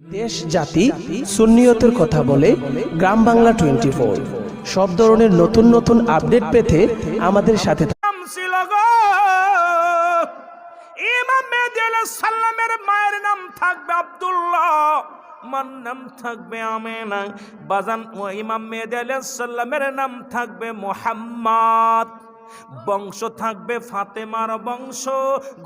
দেশ, জাতি, সুন্নিয়তের কথা বলে গ্রাম বাংলা টোয়েন্টি ফোর সব ধরনের নতুন নতুন আপডেট পেতে আমাদের সাথে আলাইহিস মায়ের নাম থাকবে আব্দুল্লাহ, মার নাম থাকবে আমেনা। বাজান, ও ইমাম মেহেদি আলাইহিস সালামের নাম থাকবে মোহাম্মদ। বংশ থাকবে ফাতেমার বংশ,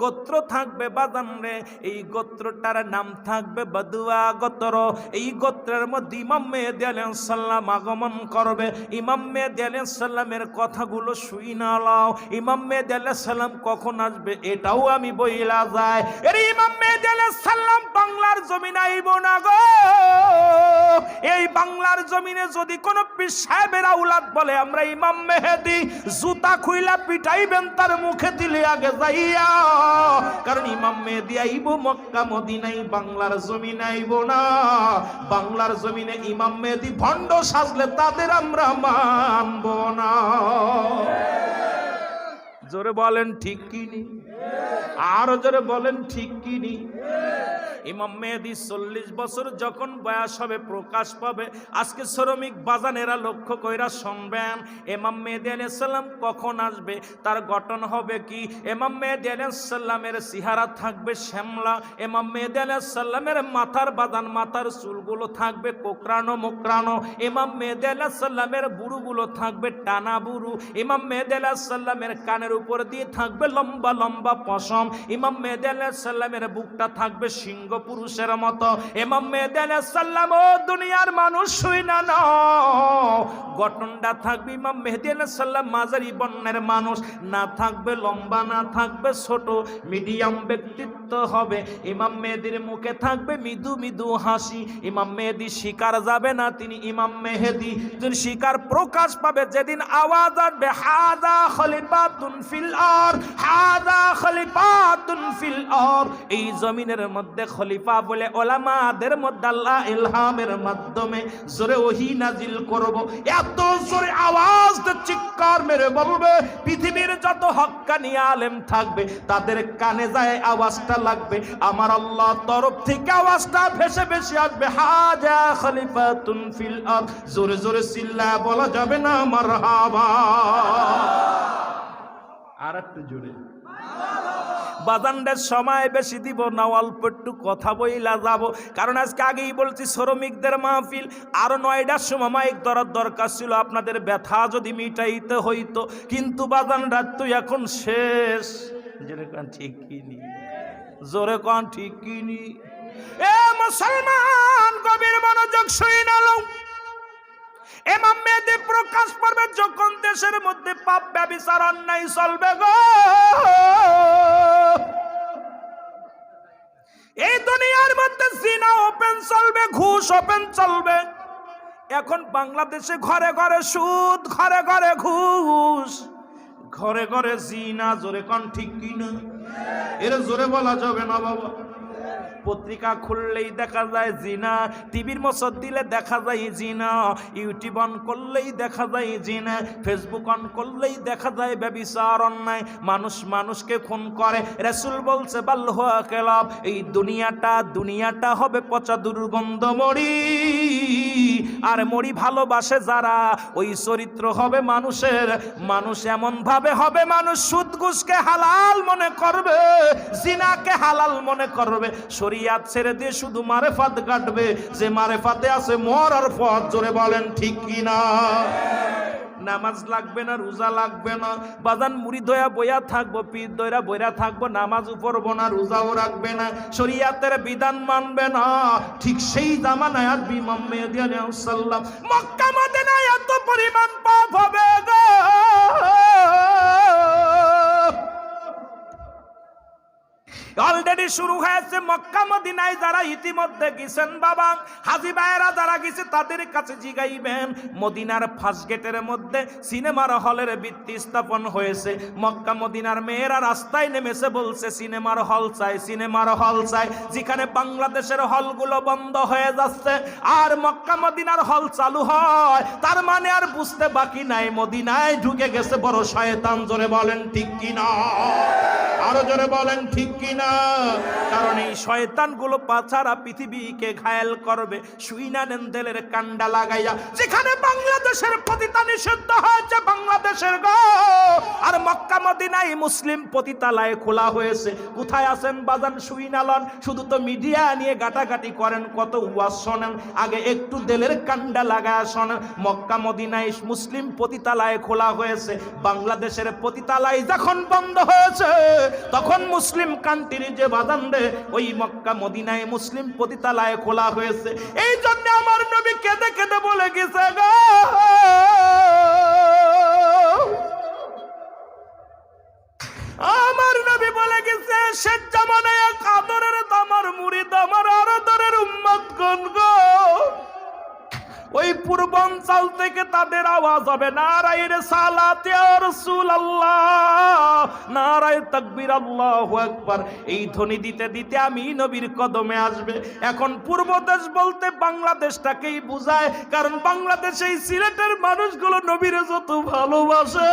গোত্র থাকবে বাদান রে। এই গোত্রটার নাম থাকবে বদুয়া গোত্র। এই গোত্রের মধ্যে ইমাম মেহেদি সালাম আগমন করবে। ইমাম মেহেদি সালামের কথাগুলো শুই না লাও। ইমাম মেহেদি সালাম কখন আসবে এটাও আমি বইলা যায় এর ইমাম মেহেদি সালাম, বাংলার জমিনে আইব না গো। এই বাংলার জমিনে যদি কোনো পীর সাহেবের আউলাদ বলে, আমরা ইমাম মেহেদি, জুতা খুইলা পিটাইবেন তার মুখে দিলে আগে যাইয়া। কারণ ইমাম মেহেদি আইব মক্কা মদিনাই বাংলার জমিনে আইব না। বাংলার জমিনে ইমাম মেহেদি ভণ্ড সাজলে তাদের আমরা মানব না। জোরে বলেন ঠিক কিনি আরও জোরে বলেন ঠিক কিনি ইমাম মেহেদি চল্লিশ বছর যখন বয়স হবে, প্রকাশ পাবে। আজকে শ্রমিক বাজানেরা লক্ষ্য কইরা শুনবেন এমাম মেহেদি আলাইসাল্লাম কখন আসবে? তার গঠন হবে কি? এমাম মেহেদি আলাইসাল্লামের সিহারা থাকবে শ্যামলা এমাম মেহেদি আলাইসাল্লামের মাথার বাদান, মাথার চুলগুলো থাকবে কোকরানো মোকরানো ইমাম মেহেদি আলাইসাল্লামের বুড়ুগুলো থাকবে টানা বুড়ু ইমাম মেহেদি আলাইসাল্লামের কানের উপর দিয়ে থাকবে লম্বা লম্বা পশম। ইমাম মেহেদি আলাইসাল্লামের বুকটা থাকবে সিংহ পুরুষের মতো। ইমাম মেহেদি আলাইসাল্লাম ও দুনিয়ার মানুষ শুই না নাও গঠনটা থাকবে ইমাম মেহেদি আলাইসাল্লাম মাঝারি বর্ণের মানুষ। না থাকবে লম্বা, না থাকবে ছোট, মিডিয়াম ব্যক্তিত্ব হবে। ইমাম মেহেদির মুখে থাকবে মৃদু মৃদু হাসি। ইমাম মেহেদি শিকার যাবে না, তিনি ইমাম মেহেদি। যেদিন শিকার প্রকাশ পাবে। যেদিন আওয়াজ আসবে হাদা খলিফাতুন ফিল আর হাদা খলিফাতুন ফিল আর এই জমিনের মধ্যে খলিফা বলে, ওলামাদের মধ্যে আল্লাহ ইলহামের মাধ্যমে জোরে ওহি নাজিল করব। এত জোরে আওয়াজ চিৎকার মেরে বলবে, পৃথিবীর যত হক্কানি আলেম থাকবে, তাদের কানে যায় আওয়াজটা লাগবে। আমার আল্লাহ তরফ থেকে আওয়াজটা ভেসে ভেসে আসবে। হাজা খলিফাতুন ফিল আর জোরে জোরে চিল্লা বলা যাবে না আমার হাবা আর একটু জোরে। বাজানদের সময় বেশি দিব না অল্প একটু কথা বইলা যাব। কারণ আজকে আগেই বলছি, শ্রমিকদের মাহফিল আরও নয়টার সময় মাইক ধরার দরকার ছিল, আপনাদের ব্যথা যদি মিটাইতে হইতো। কিন্তু বাজান রাত তো এখন শেষ। যেরকম ঠিক কিনি জোরে কন, ঠিক কিনি এ মুসলমান, গভীর মনোযোগ শুই নালম এমাম মেয়েদে প্রকাশ পারবে যখন দেশের মধ্যে পাপ, ব্যবিচার, অন্যায় চলবে গো। এই দুনিয়ার মধ্যে সিনা ওপেন চলবে, ঘুষ ওপেন চলবে। এখন বাংলাদেশে ঘরে ঘরে সুদ, ঘরে ঘরে ঘুষ। ঘরে ঘরে জিনা, জোরে কন ঠিক কিনা? এর জোরে বলা যাবে না বাবা। পত্রিকা খুললেই দেখা যায় জিনা, টিভির মসদ দিলে দেখা যায় জিনা, ইউটিউব অন করলেই দেখা যায় জিনা, ফেসবুক অন করলেই দেখা যায় ব্যবিচার, অন্যায়। মানুষ মানুষকে খুন করে। রেসুল বলছে বাল্লাহ কেলাব, এই দুনিয়াটা দুনিয়াটা হবে পচা দুর্গন্ধ মরি। আর মরি ভালোবাসে যারা, ওই চরিত্র হবে মানুষের। মানুষ এমন ভাবে হবে, মানুষ সুদ ঘুষকে হালাল মনে করবে, জিনাকে হালাল মনে করবে। শরিয়াত ছেড়ে দিয়ে শুধু মারেফাত কাটবে। যে মারেফাতে আছে মর আর পথ জোরে বলেন ঠিক কিনা? নামাজ লাগবে না, রোজা লাগবে না। বাজান মুড়ি দয়া বইয়া থাকব, পীর দয়া বইরা থাকব, নামাজ উপরবো না, রোজাও রাখবে না। শরিয়াতের বিধান মানবে না। ঠিক সেই জামানায় আর বিমাম আলাইহিস সালাম, মক্কা মদিনায় এত পরিমাণ পাপ হবে গো। শুরু হয়েছে মক্কা মদিনায় যারা ইতিমধ্যে গেছেন বাবা। হাজি ভাইয়েরা যারা গেছে, তাদের কাছে জিগাইবেন, মদিনার ফার্স্ট গেটের মধ্যে সিনেমার হলের ভিত্তি স্থাপন হয়েছে। মক্কা মদিনার মেয়েরা রাস্তায় নেমেছে, বলছে, সিনেমার হল চাই, সিনেমার হল চাই। যেখানে বাংলাদেশের হলগুলো বন্ধ হয়ে যাচ্ছে, আর মক্কা মদিনার হল চালু হয়। তার মানে আর বুঝতে বাকি নাই, মদিনায় ঢুকে গেছে বড় শয়তান, জোরে বলেন ঠিক কিনা? আরও জোরে বলেন, ঠিক কিনা? কারণ এই শয়তানগুলো পাছাড়া পৃথিবীকে ঘায়েল করবে। সুইনা নেন্দেলের কান্ডা লাগাইয়া। যেখানে বাংলাদেশের পতিতা নিষিদ্ধ হয়েছে, বাংলাদেশের গো! আর মক্কা মদিনায় মুসলিম পতিতালায় খোলা হয়েছে। কোথায় আছেন বাজান? সুইনালন শুধু তো মিডিয়া নিয়ে গাটাগাটি করেন, কত ওয়াজ শোনেন। আগে একটু দেলের কান্ডা লাগায় শোনেন। মক্কা মদিনায় মুসলিম পতিতালায় খোলা হয়েছে। বাংলাদেশের পতিতালায় যখন বন্ধ হয়েছে তখন মুসলিম কান্ট্রির যে বাদান রে, ওই মক্কা মদিনায় মুসলিম পতিতালায় খোলা হয়েছে। এই জন্য আমার নবী কেঁদে কেঁদে বলে গেছে, গো! আমার নবী বলে গেছে, শেষ জামানায় এক আদরের আমার মুরিদ আমার আরাদরের উম্মত গণ গো! ওই পূর্বাঞ্চল থেকে তাদের আওয়াজ হবে নারাই রে সালাতে রসুল আল্লাহ নারায় তাকবীর আল্লাহু আকবার। এই ধ্বনি দিতে দিতে আমি নবীর কদমে আসবে। এখন পূর্ব দেশ বলতে বাংলাদেশটাকেই বোঝায়, কারণ বাংলাদেশে এই সিলেটের মানুষগুলো নবীর যত ভালোবাসে,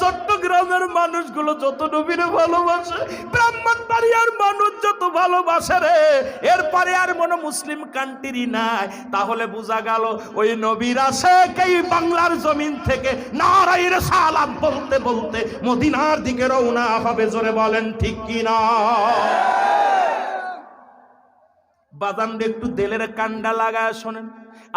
চট্টগ্রামের মানুষগুলো যত নবীর ভালোবাসে, ব্রাহ্মণবাড়িয়ার মানুষ যত ভালোবাসে রে এরপরে আর মনে মুসলিম কান্ট্রি নাই। তাহলে বোঝা গেল ওই নবীর আসে এই বাংলার জমিন থেকে নারাইর সালাম বলতে বলতে মদিনার দিকে রওনা হবে, জোরে বলেন ঠিক কি না বাদাম দিয়ে একটু দেলের কান্ডা লাগায় শোনেন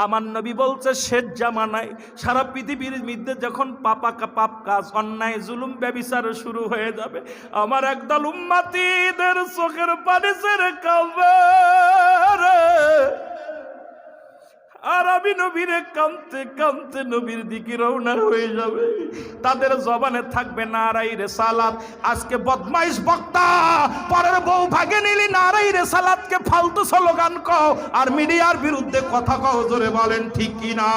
আমার নবী বলছে, শেষ জামানায় সারা পৃথিবীর মধ্যে যখন পাপা পাপ কাজ, অন্যায়, জুলুম, ব্যবিচার শুরু হয়ে যাবে, আমার একদল উম্মাতিদের চোখের পানি ছেড়ে কাঁদবে রে। আর আমি নবীরে কামতে কামতে নবীর দিকে রওনা হয়ে যাবে। তাদের জবানে থাকবে নারাই রে সালাত আজকে বদমাইশ বক্তা, পরের বউ ভাগে নিলি নারাই রে সালাতকে ফালতু স্লোগান কও, আর মিডিয়ার বিরুদ্ধে কথা কও, জোরে বলেন ঠিক কি না?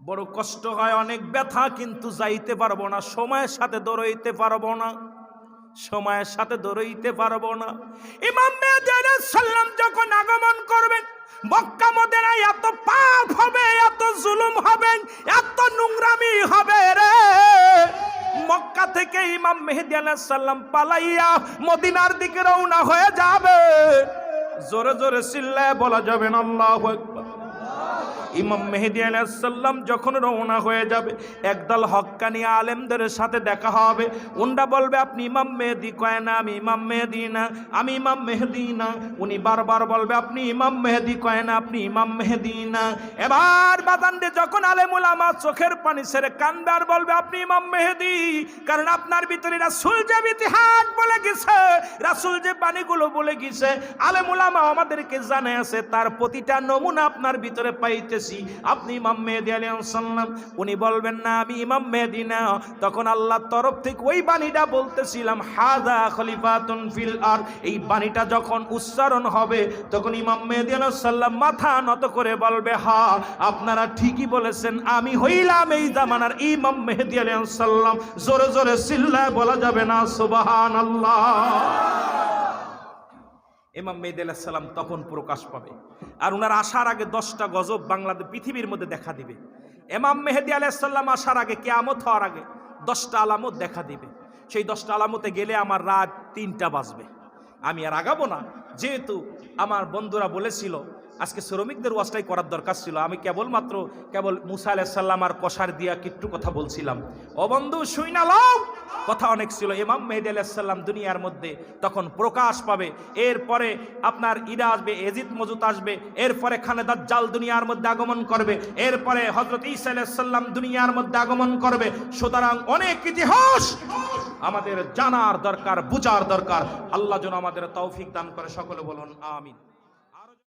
বড় কষ্ট হয়, অনেক ব্যথা, কিন্তু যাইতে পারব না, সময়ের সাথে দৌড়াইতে পারব না, সময়ের সাথে দৌড়াইতে পারব না। ইমাম মেহেদী মক্কা মদিনায় এত পাপ হবে, এত জুলুম হবে, এত নোংরামি হবে রে। মক্কা থেকে ইমাম মেহেদী আলাইহিস পালাইয়া মদিনার দিকে রওনা হয়ে যাবে। জোরে জোরে চিল্লায় বলা যাবেন আল্লাহ আকবার। ইমাম মেহেদি আলাইসাল্লাম যখন রওনা হয়ে যাবে, একদল হক্কানি আলেমদের সাথে দেখা হবে। উন্ডা বলবে, আপনি ইমাম মেহেদি? কয়, না, আমি ইমাম মেহেদি না, আমি ইমাম মেহেদি না। উনি বারবার বলবে, আপনি ইমাম মেহেদি? কয়, না, আপনি ইমাম মেহেদি না। এবার বাদান্ডে যখন আলেমুল আমার চোখের পানি ছেড়ে কান্দবে আর বলবে, আপনি ইমাম মেহেদি? কারণ আপনার ভিতরে রাসুল যে ইতিহাস বলে গেছে, রাসুল যে বাণীগুলো বলে গেছে আলেমুলামা আমাদেরকে জানে আছে তার প্রতিটা নমুনা আপনার ভিতরে পাইতেছি। আপনি ইমাম মেহেদি আলাইসাল্লাম উনি বলবেন, না, আমি ইমাম মেহেদি না। তখন আল্লাহর তরফ থেকে ওই বাণীটা বলতেছিলাম হাদা খলিফাতুন ফিল আর এই বাণীটা যখন উচ্চারণ হবে, তখন ইমাম মেহেদি আলাইসাল্লাম মাথা নত করে বলবে, হা, আপনারা ঠিকই বলেছেন, আমি হইলাম এই জামানার ইমাম মেহেদি আলাইসাল্লাম জোরে জোরে চিল্লায় বলা যাবে না সুবাহান ইমাম আল্লাহ সালাম তখন প্রকাশ পাবে। আর ওনার আসার আগে দশটা গজব বাংলাদেশ পৃথিবীর মধ্যে দেখা দিবে। এমাম মেহেদি আলাইসাল্লাম আসার আগে, কেয়ামত হওয়ার আগে দশটা আলামত দেখা দিবে। সেই দশটা আলামতে গেলে আমার রাত তিনটা বাজবে। আমি আর আগাবো না। যেহেতু আমার বন্ধুরা বলেছিল আজকে শ্রমিকদের ওয়াজটাই করার দরকার ছিল। আমি কেবলমাত্র কেবল মুসা আলাইসাল্লাম আর কষার দিয়া কিট্টু কথা বলছিলাম। ও বন্ধু, শুই লও। কথা অনেক ছিল। ইমাম মেহেদি আলাইসাল্লাম দুনিয়ার মধ্যে তখন প্রকাশ পাবে। এরপরে আপনার ইরা আসবে, এজিদ মজুত আসবে, এরপরে খানেদার জাল দুনিয়ার মধ্যে আগমন করবে, এরপরে হজরত ইসা আলাইসাল্লাম দুনিয়ার মধ্যে আগমন করবে। সুতরাং অনেক ইতিহাস আমাদের জানার দরকার, বুঝার দরকার। আল্লাহ যেন আমাদের তৌফিক দান করে, সকলে বলুন, আমিন।